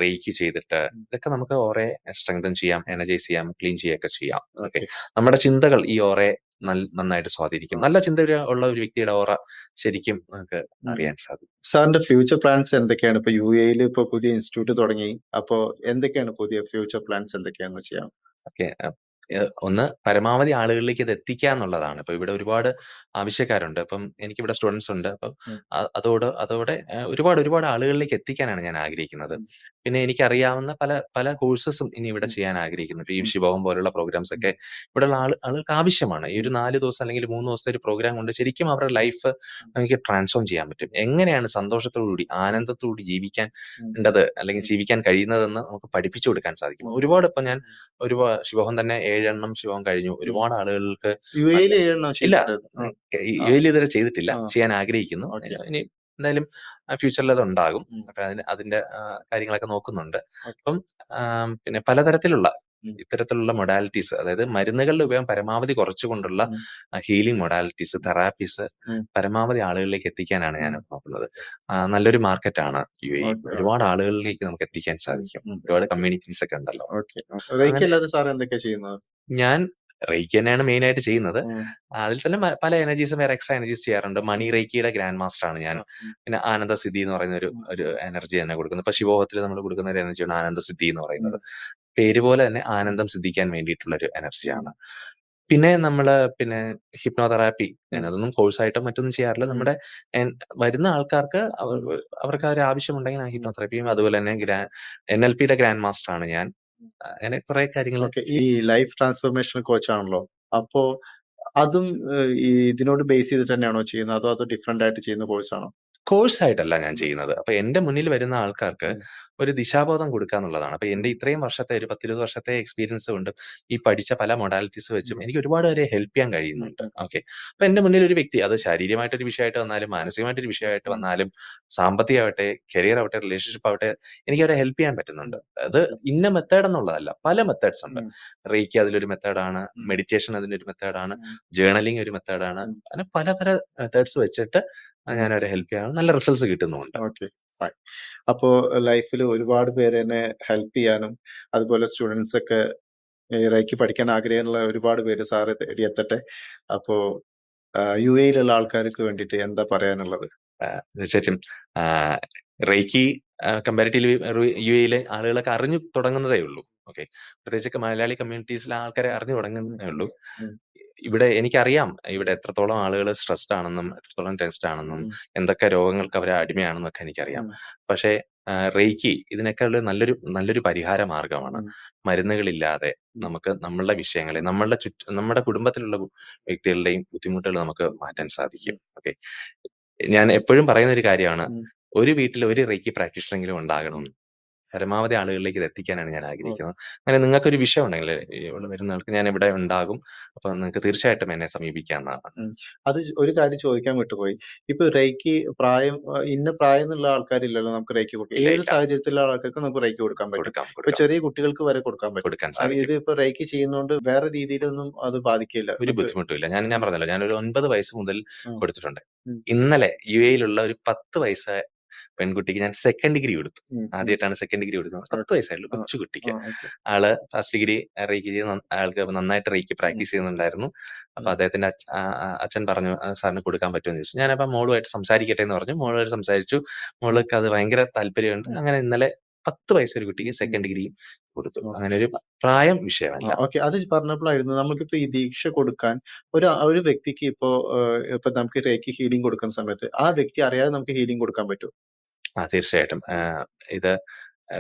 റേക്കി ചെയ്തിട്ട് ഇതൊക്കെ നമുക്ക് ഓറെ സ്ട്രെങ്തൻ ചെയ്യാം, എനർജൈസ് ചെയ്യാം, ക്ലീൻ ചെയ്യുകയൊക്കെ ചെയ്യാം. ഓക്കെ. നമ്മുടെ ചിന്തകൾ ഈ ഓറെ നന്നായിട്ട് സ്വാധീനിക്കും. നല്ല ചിന്ത ഉള്ള ഒരു വ്യക്തിയുടെ ഓറ ശരിക്കും നമുക്ക് അറിയാൻ സാധിക്കും. സാറിന്റെ ഫ്യൂച്ചർ പ്ലാൻസ് എന്തൊക്കെയാണ്? ഇപ്പൊ യു എയിൽ ഇപ്പൊ പുതിയ ഇൻസ്റ്റിറ്റ്യൂട്ട് തുടങ്ങി. അപ്പോ എന്തൊക്കെയാണ് പുതിയ ഫ്യൂച്ചർ പ്ലാൻസ് എന്തൊക്കെയാണെന്ന് ചെയ്യാം? ഓക്കെ. ഏഹ് ഒന്ന് പരമാവധി ആളുകളിലേക്ക് ഇത് എത്തിക്കുക എന്നുള്ളതാണ്. ഇപ്പൊ ഇവിടെ ഒരുപാട് ആവശ്യക്കാരുണ്ട്. അപ്പം എനിക്ക് ഇവിടെ സ്റ്റുഡന്റ്സ് ഉണ്ട്. അപ്പം ഉം. അ അതോട് അതോടെ ഏഹ് ഒരുപാട് ഒരുപാട് ആളുകളിലേക്ക് എത്തിക്കാനാണ് ഞാൻ ആഗ്രഹിക്കുന്നത്. ഉം. പിന്നെ എനിക്കറിയാവുന്ന പല പല കോഴ്സസും ഇനി ഇവിടെ ഉം. ചെയ്യാൻ ആഗ്രഹിക്കുന്നു ഈ ഉം. ശിവഹോം പോലുള്ള പ്രോഗ്രാംസ് ഉം. ഒക്കെ ഇവിടെയുള്ള ആൾ ആളുകൾക്ക് ആവശ്യമാണ്. ഈ ഒരു നാല് 4 ദിവസം അല്ലെങ്കിൽ മൂന്ന് ദിവസത്തെ ഒരു പ്രോഗ്രാം കൊണ്ട് ശരിക്കും അവരുടെ ലൈഫ് ഉം. നമുക്ക് ട്രാൻസ്ഫോം ചെയ്യാൻ പറ്റും. എങ്ങനെയാണ് സന്തോഷത്തോടുകൂടി, ആനന്ദത്തോടുകൂടി ജീവിക്കാൻ ഉം. ണ്ടത് അല്ലെങ്കിൽ ഉം. ജീവിക്കാൻ കഴിയുന്നതെന്ന് നമുക്ക് പഠിപ്പിച്ചു കൊടുക്കാൻ സാധിക്കും. ഒരുപാട് ഇപ്പൊ ഞാൻ ഉം. ഒരുപാ ശിവഹോം തന്നെ 7 എണ്ണം ശിവം കഴിഞ്ഞു. ഒരുപാട് ആളുകൾക്ക് യുഎഇൽ നല്ല 7 എണ്ണം ഇല്ല. യു. യുഎഇൽ ഇതുവരെ ചെയ്തിട്ടില്ല. ചെയ്യാൻ ആഗ്രഹിക്കുന്നു. ഇനി എന്തായാലും ഫ്യൂച്ചറിൽ അത് ഉണ്ടാകും. അപ്പൊ അതിന് അതിന്റെ കാര്യങ്ങളൊക്കെ നോക്കുന്നുണ്ട്. അപ്പം പിന്നെ പലതരത്തിലുള്ള. ഇത്തരത്തിലുള്ള മൊഡാലിറ്റീസ് അതായത് മരുന്നുകളുടെ ഉപയോഗം പരമാവധി കുറച്ചുകൊണ്ടുള്ള. Healing modalities. തെറാപ്പീസ് പരമാവധി ആളുകളിലേക്ക് എത്തിക്കാനാണ് ഞാൻ നോക്കുന്നത്. നല്ലൊരു മാർക്കറ്റാണ് യുഎഇ. എ. ഒരുപാട് ആളുകളിലേക്ക് നമുക്ക് എത്തിക്കാൻ സാധിക്കും. ഒരുപാട് കമ്മ്യൂണിറ്റീസ് ഒക്കെ ഉണ്ടല്ലോ. ഞാൻ റേക്കി തന്നെയാണ് മെയിൻ ആയിട്ട് ചെയ്യുന്നത്. അതിൽ തന്നെ പല എനർജീസും വേറെ എക്സ്ട്രാ എനർജീസ് ചെയ്യാറുണ്ട്. മണി റേക്കിയുടെ ഗ്രാൻഡ് മാസ്റ്റർ ആണ് ഞാൻ. പിന്നെ ആനന്ദസിദ്ധി എന്ന് പറയുന്ന ഒരു ഒരു എനർജി തന്നെ കൊടുക്കുന്നത്. ഇപ്പൊ ശിവോഹത്തിൽ നമ്മൾ കൊടുക്കുന്ന ഒരു എനർജിയാണ് ആനന്ദസിദ്ധി എന്ന് പറയുന്നത്. പേര് പോലെ തന്നെ. ആനന്ദം സിദ്ധിക്കാൻ വേണ്ടിയിട്ടുള്ള ഒരു ഉം. എനർജിയാണ്. പിന്നെ നമ്മൾ പിന്നെ ഹിപ്നോതെറാപ്പി ഞാൻ. അതൊന്നും കോഴ്സായിട്ടോ മറ്റൊന്നും ചെയ്യാറില്ല. നമ്മുടെ വരുന്ന ആൾക്കാർക്ക് അവർക്ക് ആ ഒരു ആവശ്യമുണ്ടെങ്കിൽ ആ. ഹിപ്നോതെറാപ്പിയും അതുപോലെ തന്നെ ഗ്രാ പിയുടെ ഗ്രാൻഡ് മാസ്റ്റർ ആണ് ഞാൻ. അങ്ങനെ കുറെ കാര്യങ്ങളൊക്കെ ഈ ലൈഫ് ട്രാൻസ്ഫോർമേഷൻ കോച്ചാണല്ലോ അപ്പോ അതും ഇതിനോട് ബേസ് ചെയ്തിട്ട് തന്നെയാണോ ചെയ്യുന്നത്? അതോ അതോ ഡിഫറെന്റ് ആയിട്ട് ചെയ്യുന്ന കോഴ്സാണോ? കോഴ്സായിട്ടല്ല ഞാൻ ചെയ്യുന്നത്. അപ്പൊ എന്റെ മുന്നിൽ വരുന്ന ആൾക്കാർക്ക് ഒരു ദിശാബോധം കൊടുക്കുക എന്നുള്ളതാണ്. അപ്പൊ എന്റെ ഇത്രയും വർഷത്തെ ഒരു 10, 20 വർഷത്തെ എക്സ്പീരിയൻസ് കൊണ്ടും ഈ പഠിച്ച പല മൊഡാലിറ്റീസ് വെച്ചും എനിക്ക് ഒരുപാട് പേരെ ഹെൽപ്പ് ചെയ്യാൻ കഴിയുന്നുണ്ട്. ഓക്കെ. അപ്പൊ എന്റെ മുന്നിൽ ഒരു വ്യക്തി അത് ശാരീരികമായിട്ടൊരു വിഷയമായിട്ട് വന്നാലും മാനസികമായിട്ടൊരു വിഷയമായിട്ട്. വന്നാലും സാമ്പത്തികമാവട്ടെ, കരിയർ ആവട്ടെ, റിലേഷൻഷിപ്പ് ആവട്ടെ എനിക്ക് അവരെ ഹെൽപ്പ് ചെയ്യാൻ പറ്റുന്നുണ്ട്. അത് ഇന്ന മെത്തേഡ് എന്നുള്ളതല്ല. പല മെത്തേഡ്സ് ഉണ്ട്. റീക്കി അതിലൊരു മെത്തേഡാണ്. മെഡിറ്റേഷൻ മെഡിറ്റേഷൻ അതിനൊരു മെത്തേഡാണ്. ജേണലിംഗ് ഒരു മെത്തേഡാണ്. അങ്ങനെ പല പല മെത്തേഡ്സ് വെച്ചിട്ട്. ഞാൻ അവരെ ഹെൽപ്പ് ചെയ്യാൻ നല്ല റിസൾട്ട്സ് കിട്ടുന്നുണ്ട് ഓക്കെ. ഫൈൻ. അപ്പോ ലൈഫിൽ ഒരുപാട് പേരെന്നെ ഹെൽപ്പ് ചെയ്യാനും അതുപോലെ സ്റ്റുഡൻസ് ഒക്കെ റൈക്ക് പഠിക്കാൻ ആഗ്രഹമുള്ള ഒരുപാട് പേര് സാറ് തേടി എത്തട്ടെ. അപ്പോ യു യുഎഇയിലുള്ള ആൾക്കാർക്ക് വേണ്ടിട്ട് എന്താ പറയാനുള്ളത്? തീർച്ചയായിട്ടും. റൈക്കി കമ്പാരിറ്റീവ്‌ലി യു യുഎഇയിലെ ആളുകളൊക്കെ അറിഞ്ഞു തുടങ്ങുന്നതേ ഉള്ളൂ. ഓക്കെ. പ്രത്യേകിച്ച് മലയാളി കമ്മ്യൂണിറ്റീസിലെ ആൾക്കാരെ അറിഞ്ഞു. തുടങ്ങുന്നതേ ഉള്ളൂ. ഇവിടെ എനിക്കറിയാം ഇവിടെ എത്രത്തോളം ആളുകൾ സ്ട്രെസ്ഡ് ആണെന്നും, എത്രത്തോളം ടെൻസ്ഡ് ആണെന്നും. എന്തൊക്കെ രോഗങ്ങൾക്ക് അവർ അടിമയാണെന്നൊക്കെ എനിക്കറിയാം. ഉം. പക്ഷേ റേക്കി ഇതിനൊക്കെ ഉള്ള നല്ലൊരു നല്ലൊരു പരിഹാര മാർഗമാണ്. മരുന്നുകളില്ലാതെ നമുക്ക് നമ്മളുടെ വിഷയങ്ങളെ നമ്മളുടെ ചുറ്റ് നമ്മുടെ കുടുംബത്തിലുള്ള വ്യക്തികളുടെയും ബുദ്ധിമുട്ടുകൾ നമുക്ക് മാറ്റാൻ സാധിക്കും. ഓക്കെ. ഞാൻ എപ്പോഴും പറയുന്ന ഒരു കാര്യമാണ്. ഒരു വീട്ടിൽ ഒരു റേക്കി പ്രാക്ടീഷനെങ്കിലും ഉണ്ടാകണം. പരമാവധി ആളുകളിലേക്ക് ഇത് എത്തിക്കാനാണ് ഞാൻ. ആഗ്രഹിക്കുന്നത്. അങ്ങനെ നിങ്ങൾക്കൊരു വിഷയം ഉണ്ടെങ്കിൽ ഇവിടെ വരുന്നവർക്ക് ഞാൻ ഇവിടെ ഉണ്ടാകും. അപ്പൊ നിങ്ങൾക്ക് തീർച്ചയായിട്ടും എന്നെ സമീപിക്കാവുന്നതാണ്. അത് ഒരു കാര്യം ചോദിക്കാൻ വിട്ടുപോയി. ഇപ്പൊ റേക്ക് പ്രായം ഇന്ന പ്രായം എന്നുള്ള ആൾക്കാരില്ലല്ലോ നമുക്ക് റേക്ക് കൊടുക്കാം ഏത് സാഹചര്യത്തിലുള്ള ആൾക്കാർക്ക് നമുക്ക് റേക്ക് കൊടുക്കാൻ പറ്റും. ഇപ്പൊ ചെറിയ കുട്ടികൾക്ക് വരെ കൊടുക്കാൻ പറ്റും. ഇത് ഇപ്പൊ റേക്ക് ചെയ്യുന്നതുകൊണ്ട് വേറെ രീതിയിലൊന്നും അത് ബാധിക്കില്ല. ഒരു ബുദ്ധിമുട്ടില്ല ഞാൻ ഞാൻ പറഞ്ഞല്ലോ ഞാൻ ഒരു ഒൻപത് വയസ്സ് മുതൽ കൊടുത്തിട്ടുണ്ട്. ഇന്നലെ യു എയിലുള്ള ഒരു 10 വയസ്സായ പെൺകുട്ടിക്ക് ഞാൻ സെക്കൻഡ് ഡിഗ്രി കൊടുത്തു. ആദ്യമായിട്ടാണ്. സെക്കൻഡ് ഡിഗ്രി കൊടുക്കുന്നത്. 10 ഓക്കെ. വയസ്സായുള്ളൂ. ആഹ്. കൊച്ചു കുട്ടിക്ക്. ആൾ ഫസ്റ്റ് ഡിഗ്രി റേക്ക് ചെയ്ത് ആൾക്ക് നന്നായിട്ട് റേക്ക് പ്രാക്ടീസ് ചെയ്യുന്നുണ്ടായിരുന്നു. അപ്പൊ. അദ്ദേഹത്തിന്റെ അച്ഛൻ പറഞ്ഞു സാറിന് കൊടുക്കാൻ പറ്റുമെന്ന് ചോദിച്ചു. ഞാനപ്പോ മോളുമായിട്ട് സംസാരിക്കട്ടെ എന്ന് പറഞ്ഞു. മോളുമായിട്ട് സംസാരിച്ചു. മോൾക്ക് അത് ഭയങ്കര താല്പര്യമുണ്ട്. അങ്ങനെ ഇന്നലെ 10 വയസ്സൊരു കുട്ടിക്ക് സെക്കൻഡ് ഡിഗ്രി കൊടുത്തു. അങ്ങനെ ഒരു പ്രായം വിഷയമല്ല. ഓക്കെ. അത് പറഞ്ഞപ്പോഴായിരുന്നു നമുക്കിപ്പോ ഈ ദീക്ഷ കൊടുക്കാൻ ഒരു ഒരു വ്യക്തിക്ക് ഇപ്പോ ഇപ്പൊ നമുക്ക് റേക്ക് ഹീലിംഗ് കൊടുക്കുന്ന സമയത്ത് ആ വ്യക്തി അറിയാതെ നമുക്ക് ഹീലിംഗ് കൊടുക്കാൻ പറ്റുമോ? ആ തീർച്ചയായിട്ടും. ഇത്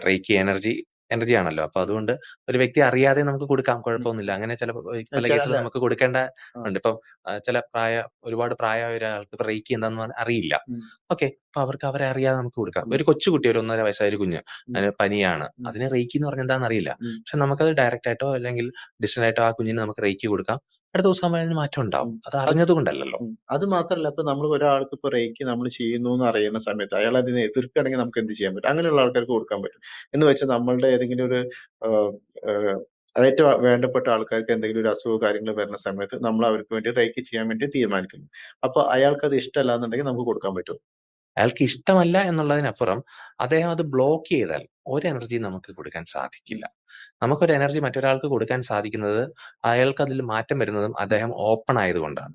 റേക്കി എനർജി എനർജി ആണല്ലോ. അപ്പൊ അതുകൊണ്ട് ഒരു വ്യക്തി അറിയാതെ നമുക്ക് കൊടുക്കാം. കുഴപ്പമൊന്നുമില്ല. അങ്ങനെ ചില പല കേസിൽ നമുക്ക് കൊടുക്കേണ്ട. ഉണ്ട്. ഇപ്പം ചില പ്രായ ഒരുപാട് പ്രായമായ ഒരാൾക്ക് റേക്കി എന്താന്ന് അറിയില്ല. ഓക്കെ. അപ്പൊ അവർക്ക് അവരെ അറിയാതെ നമുക്ക് കൊടുക്കാം. ഒരു കൊച്ചുകുട്ടി ഒരു 1 1/2 വയസ്സായ ഒരു കുഞ്ഞ്. അതിന് പനിയാണ്. അതിന് റേക്കി എന്ന് പറഞ്ഞാൽ എന്താന്ന് അറിയില്ല. പക്ഷെ നമുക്കത് ഡയറക്റ്റ് ആയിട്ടോ അല്ലെങ്കിൽ ഡിസ്റ്റന്റ് ആയിട്ടോ ആ കുഞ്ഞിന് നമുക്ക് റേക്കി കൊടുക്കാം. അടുത്ത ദിവസം അതിന് മാറ്റം ഉണ്ടാവും. അത് അറിഞ്ഞത് കൊണ്ടല്ലല്ലോ. അത് മാത്രല്ല ഇപ്പൊ നമ്മൾ ഒരാൾക്ക് ഇപ്പൊ റേക്ക് നമ്മൾ ചെയ്യുന്നൂന്ന് അറിയുന്ന സമയത്ത് അയാൾ അതിനെ എതിർക്കുകയാണെങ്കിൽ നമുക്ക് എന്ത് ചെയ്യാൻ പറ്റും? അങ്ങനെയുള്ള ആൾക്കാർക്ക് കൊടുക്കാൻ പറ്റും. എന്ന് വെച്ചാൽ നമ്മളുടെ ഏതെങ്കിലും ഒരു ഏറ്റവും വേണ്ടപ്പെട്ട ആൾക്കാർക്ക് എന്തെങ്കിലും ഒരു അസുഖമോ കാര്യങ്ങൾ വരുന്ന സമയത്ത് നമ്മൾ അവർക്ക് വേണ്ടി റേക്ക് ചെയ്യാൻ വേണ്ടി തീരുമാനിക്കുന്നു. അപ്പൊ അയാൾക്ക് അത് ഇഷ്ടമല്ല എന്നുണ്ടെങ്കിൽ നമുക്ക് കൊടുക്കാൻ പറ്റുമോ? അയാൾക്ക് ഇഷ്ടമല്ല എന്നുള്ളതിനപ്പുറം അദ്ദേഹം അത് ബ്ലോക്ക് ചെയ്താൽ ഒരു എനർജി നമുക്ക് കൊടുക്കാൻ. സാധിക്കില്ല. നമുക്കൊരു എനർജി മറ്റൊരാൾക്ക് കൊടുക്കാൻ സാധിക്കുന്നത് അയാൾക്ക് അതിൽ മാറ്റം വരുന്നതും അദ്ദേഹം ഓപ്പൺ ആയതുകൊണ്ടാണ്.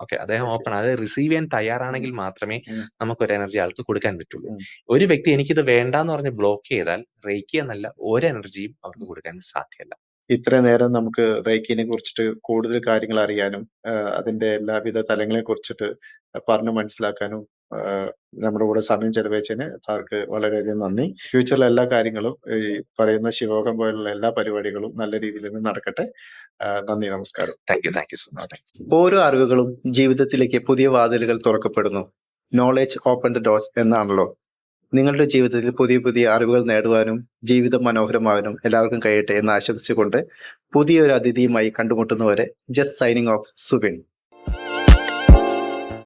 ഓക്കെ. അദ്ദേഹം ഓപ്പൺ അത് റിസീവ് ചെയ്യാൻ തയ്യാറാണെങ്കിൽ മാത്രമേ നമുക്ക് ഒരു എനർജി ആൾക്ക് കൊടുക്കാൻ പറ്റുള്ളൂ. ഒരു വ്യക്തി എനിക്കിത് വേണ്ടാന്ന് പറഞ്ഞ് ബ്ലോക്ക് ചെയ്താൽ റേക്കി എന്നല്ല ഒരു എനർജിയും അവർക്ക് കൊടുക്കാൻ സാധ്യമല്ല. ഇത്രയും നേരം നമുക്ക് റേക്കിനെ കുറിച്ചിട്ട് കൂടുതൽ കാര്യങ്ങൾ അറിയാനും അതിന്റെ എല്ലാവിധ തലങ്ങളെ കുറിച്ചിട്ട് പറഞ്ഞു മനസ്സിലാക്കാനും നമ്മുടെ കൂടെ സമയം ചെലവഴിച്ചതിന് സാർക്ക് വളരെയധികം നന്ദി. ഫ്യൂച്ചറിലെ എല്ലാ കാര്യങ്ങളും ഈ പറയുന്ന ശിവോകം പോലുള്ള എല്ലാ പരിപാടികളും നല്ല രീതിയിൽ തന്നെ നടക്കട്ടെ. നന്ദി. നമസ്കാരം. Thank you. Thank you so much. ഓരോ അറിവുകളും ജീവിതത്തിലേക്ക് പുതിയ വാതിലുകൾ തുറക്കപ്പെടുന്നു. നോളേജ് ഓപ്പൺ ദ ഡോസ് എന്നാണല്ലോ. നിങ്ങളുടെ ജീവിതത്തിൽ പുതിയ പുതിയ അറിവുകൾ നേടുവാനും ജീവിതം മനോഹരമാവാനും എല്ലാവർക്കും കഴിയട്ടെ എന്ന് ആശംസിച്ചുകൊണ്ട് പുതിയൊരു അതിഥിയുമായി കണ്ടുമുട്ടുന്നവരെ ജസ്റ്റ് സൈനിങ് ഓഫ് സുബിൻ.